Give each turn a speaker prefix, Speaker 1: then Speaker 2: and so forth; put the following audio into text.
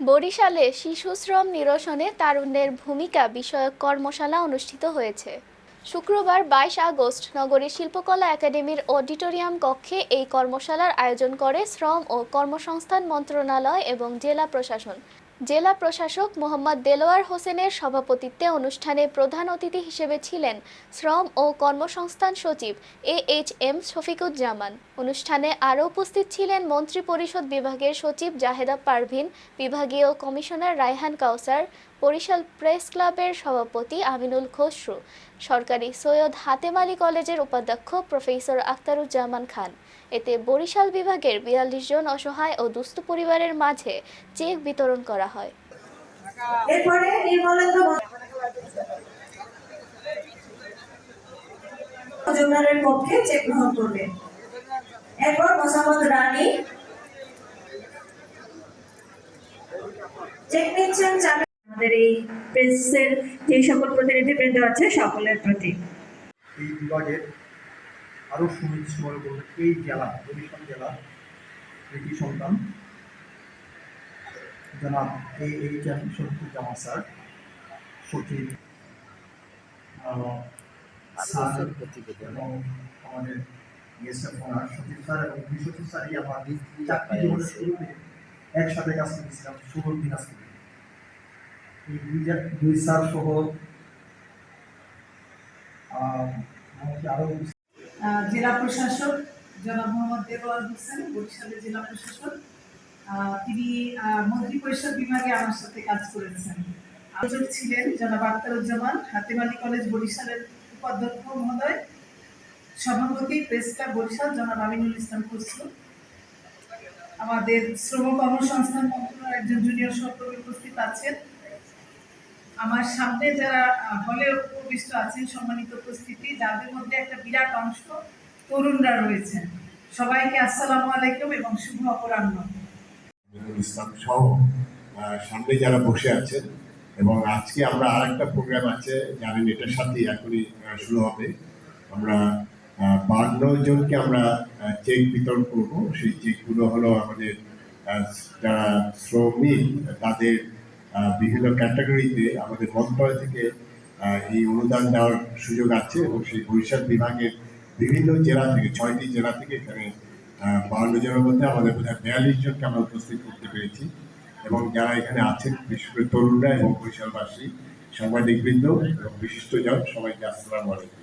Speaker 1: বরিশালে শিশু শ্রম নিরসনে তারুণ্যের ভূমিকা বিষয়ক কর্মশালা অনুষ্ঠিত হয়েছে। শুক্রবার বাইশ আগস্ট নগরীর শিল্পকলা একাডেমির অডিটোরিয়াম কক্ষে এই কর্মশালার আয়োজন করে শ্রম ও কর্মসংস্থান মন্ত্রণালয় এবং জেলা প্রশাসন। জেলা প্রশাসক মোহাম্মদ দেলোয়ার হোসেনের সভাপতিত্বে অনুষ্ঠানে প্রধান অতিথি হিসেবে ছিলেন শ্রম ও কর্মসংস্থান সচিব এ এইচ এম শফিকুজ্জামান। অনুষ্ঠানে আরও উপস্থিত ছিলেন মন্ত্রী পরিষদ বিভাগের সচিব জাহেদা পারভিন, বিভাগীয় কমিশনার রায়হান কাউসার বরিশাল প্রেস ক্লাবের সভাপতি আমিনুল খসরু, সরকারি সৈয়দ হাতেম আলী কলেজের উপাধ্যক্ষ প্রফেসর আখতারুজ্জামান খান। এতে বরিশাল বিভাগের বিয়াল্লিশ জন অসহায় ও দুস্থ পরিবারের মাঝে চেক বিতরণ করা হয়।
Speaker 2: রানী। চেক নিচ্ছেন আমাদের এই প্রেসের যে সকল প্রতিনিধিবৃন্দ আছে সকলের প্রতি।
Speaker 3: এই বিভাগের আরও সুনিশ্চিত করবে এই জেলা বরিশাল জেলা কৃতি সন্তান জনাব এ এইচ এম স্যার সচিব আহ, স্যার এবং আমাদের সচিব স্যার এবং স্যারই আমার চাকরি জীবনের শুরুতে একসাথে কাজ করেছিলাম দিনাজ থেকে এই
Speaker 4: জেলা প্রশাসক জনাব মোহাম্মদ দেওয়ার হোসেন, বরিশালের জেলা প্রশাসক। তিনি মন্ত্রী পরিষদ বিভাগে আমার সাথে কাজ করেছেন। আয়োজক ছিলেন জনাব আখতারুজ্জামান হাতেম আলী কলেজ বরিশালের উপাধ্যক্ষ মহোদয়, সভাপতি প্রেস ক্লাব বরিশাল জনাব আমিনুল ইসলাম খসরু আমাদের শ্রম কর্মসংস্থান মন্ত্রণালয়ের একজন জুনিয়র সহকর্মী উপস্থিত আছেন। আমার সামনে যারা হলে উপবিষ্ট আছেন, সম্মানিত উপস্থিতি, যাদের মধ্যে একটা বিরাট অংশ তরুণরা রয়েছেন। সবাইকে আসসালামু আলাইকুম এবং শুভ অপরাহ্ন।
Speaker 5: ইসলাম সহ সামনে যারা বসে আছেন, এবং আজকে আমরা আর একটা প্রোগ্রাম আছে, জানেন এটার সাথে এখনই শুরু হবে। আমরা বান্ন জনকে আমরা চেক বিতরণ করব। সেই চেকগুলো হলো আমাদের যারা শ্রমিক, তাদের বিভিন্ন ক্যাটাগরিতে আমাদের মন্ত্রণালয় থেকে এই অনুদান দেওয়ার সুযোগ আছে এবং সেই বরিশাল বিভাগের বিভিন্ন জেলা থেকে, ছয়টি জেলা থেকে এখানে বাহান্ন জনের মধ্যে আমাদের বোধহয় বিয়াল্লিশ জনকে আমরা উপস্থিত করতে পেরেছি। এবং যারা এখানে আছেন, বিশেষ করে তরুণরা এবং বরিশালবাসী, সাংবাদিকবৃন্দ এবং বিশিষ্টজন, সবাইকে আসসালামু আলাইকুম।